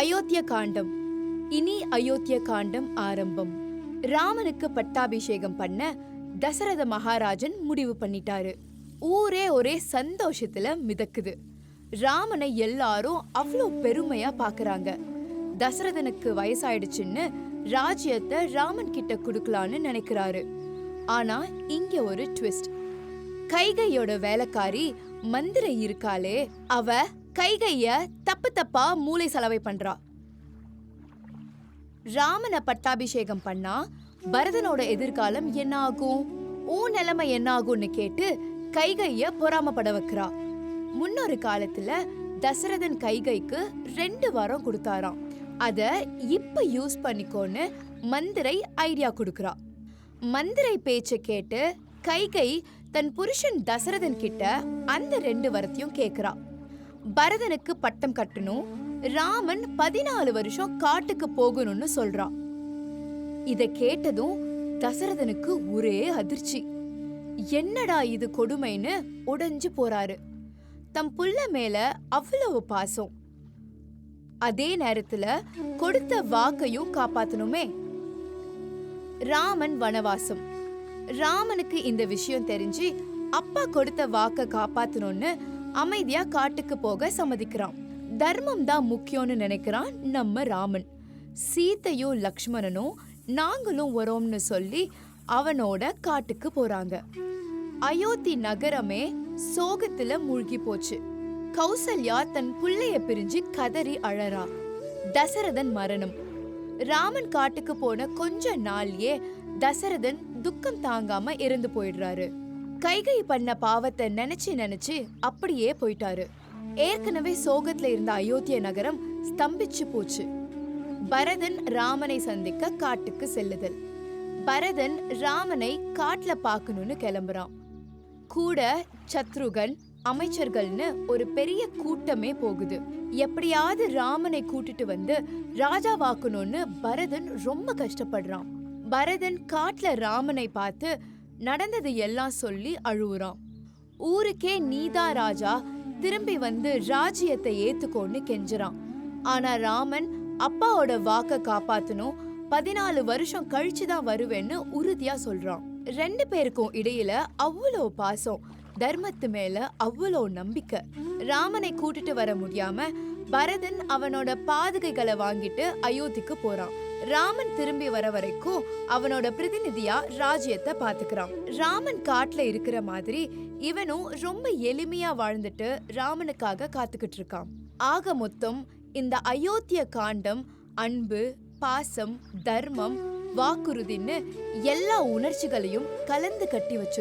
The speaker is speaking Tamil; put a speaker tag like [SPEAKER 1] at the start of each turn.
[SPEAKER 1] அயோத்திய காண்டம் இனி அயோத்திய காண்டம் ஆரம்பம். ராமனுக்கு பட்டாபிஷேகம் பண்ண தசரத மகாராஜன் முடிவு பண்ணிட்டாரு. ஊரே ஒரே சந்தோஷத்துல மிதக்குது. ராமனை எல்லாரும் அவ்வளோ பெருமையா பாக்குறாங்க. தசரதனுக்கு வயசாயிடுச்சுன்னு ராஜ்யத்தை ராமன் கிட்ட கொடுக்கலான்னு நினைக்கிறாரு. ஆனா இங்க ஒரு ட்விஸ்ட். கைகையோட வேலைக்காரி மந்திரை இருக்காளே அவ கைகைய தப்பு தப்பா மூளை சலவை பண்றா. ராமனை பட்டாபிஷேகம் பண்ணா பரதனோட எதிர்காலம் என்ன ஆகும் உன் நிலைமை என்ன ஆகும்னு கேட்டு கைகைய பொறாமப்பட வைக்கிறா. முன்னொரு காலத்துல தசரதன் கைகைக்கு ரெண்டு வாரம் கொடுத்தாராம். அத இப்ப யூஸ் பண்ணிக்கோன்னு மந்திரை ஐடியா கொடுக்கறா. மந்திரை பேச்ச கேட்டு கைகை தன் புருஷன் தசரதன் கிட்ட அந்த ரெண்டு வரத்தையும் கேக்குறா. பரதனுக்கு பட்டம் கட்டணும் ராமன் பதினாலு வருஷம் காட்டுக்கு போகணும்னு சொல்றான். இத கேட்டதும் தசரதனுக்கு ஒரே அதிர்ச்சி. என்னடா இது கொடுமைன்னு உடைஞ்சு போறாரு. தம் புள்ள மேல அவ்வளவு பாசம். அதே நேரத்துல கொடுத்த வாக்கையும் காப்பாத்தணுமே. ராமன் வனவாசம். ராமனுக்கு இந்த விஷயம் தெரிஞ்சு அப்பா கொடுத்த வாக்க காப்பாத்தணும்னு அமைதியா காட்டுக்கு போக சம்மதிக்கிறான். தர்மம் தான் முக்கியம்னு நினைக்கிறான் நம்ம ராமன். சீத்தையும் லக்ஷ்மணனும் நாங்களும் வரோம்னு சொல்லி அவனோட காட்டுக்கு போறாங்க. அயோத்தி நகரமே சோகத்துல மூழ்கி போச்சு. கௌசல்யா தன் பிள்ளைய பிரிஞ்சு கதறி அழறா. தசரதன் மரணம். ராமன் காட்டுக்கு போன கொஞ்ச நாள்லயே தசரதன் துக்கம் தாங்காம இறந்து போயிடுறாரு. கைகை பண்ண பாவத்தை நினைச்சு நினைச்சு அப்படியே போயிட்டாரு. ஏற்கனவே சோகத்துல இருந்த அயோத்திய நகரம் ஸ்தம்பிச்சு போச்சு. பரதன் ராமனை சந்திக்க காட்டுக்கு செல்லுதல். பரதன் ராமனை காட்டுல பார்க்கணும்னு கிளம்புறான். கூட சத்ருகன் அமைச்சர்கள்னு ஒரு பெரிய கூட்டமே போகுது. எப்படியாவது ராமனை கூட்டிட்டு வந்து ராஜாவாக்கணும்னு பரதன் ரொம்ப கஷ்டப்படுறான். பரதன் காட்டுல ராமனை பார்த்து நடந்தது எல்லாம் சொல்லி அழுவுறான். ஊருக்கே நீதா ராஜா திரும்பி வந்து ராஜ்யத்தை ஏத்துக்கோன்னு கெஞ்சுறான். ஆனா ராமன் அப்பாவோட வாக்க காப்பாத்தணும் பதினாலு வருஷம் கழிச்சு தான் வருவேன்னு உறுதியா சொல்றான். ரெண்டு பேருக்கும் இடையில அவ்வளோ பாசம் தர்மத்து மேல அவ்வளோ நம்பிக்கை. ராமனை கூட்டிட்டு வர முடியாம பரதன் அவனோட பாதுகைகளை வாங்கிட்டு அயோத்திக்கு போறான். ராமன் திரும்பி வர வரைக்கும் அவனோட பிரதிநிதியா ராஜ்யத்தை பாத்துக்கிறான் ராமன் காட்டுல இருக்கிற மாதிரி இவனும் ரொம்ப எளிமையா வாழ்ந்துட்டு ராமனுக்காக காத்துக்கிட்டு இருக்கான். ஆக மொத்தம் இந்த அயோத்திய காண்டம் அன்பு பாசம் தர்மம் வாக்குறுதின்னு எல்லா உணர்ச்சிகளையும் கலந்து கட்டி வச்சிருக்கும்.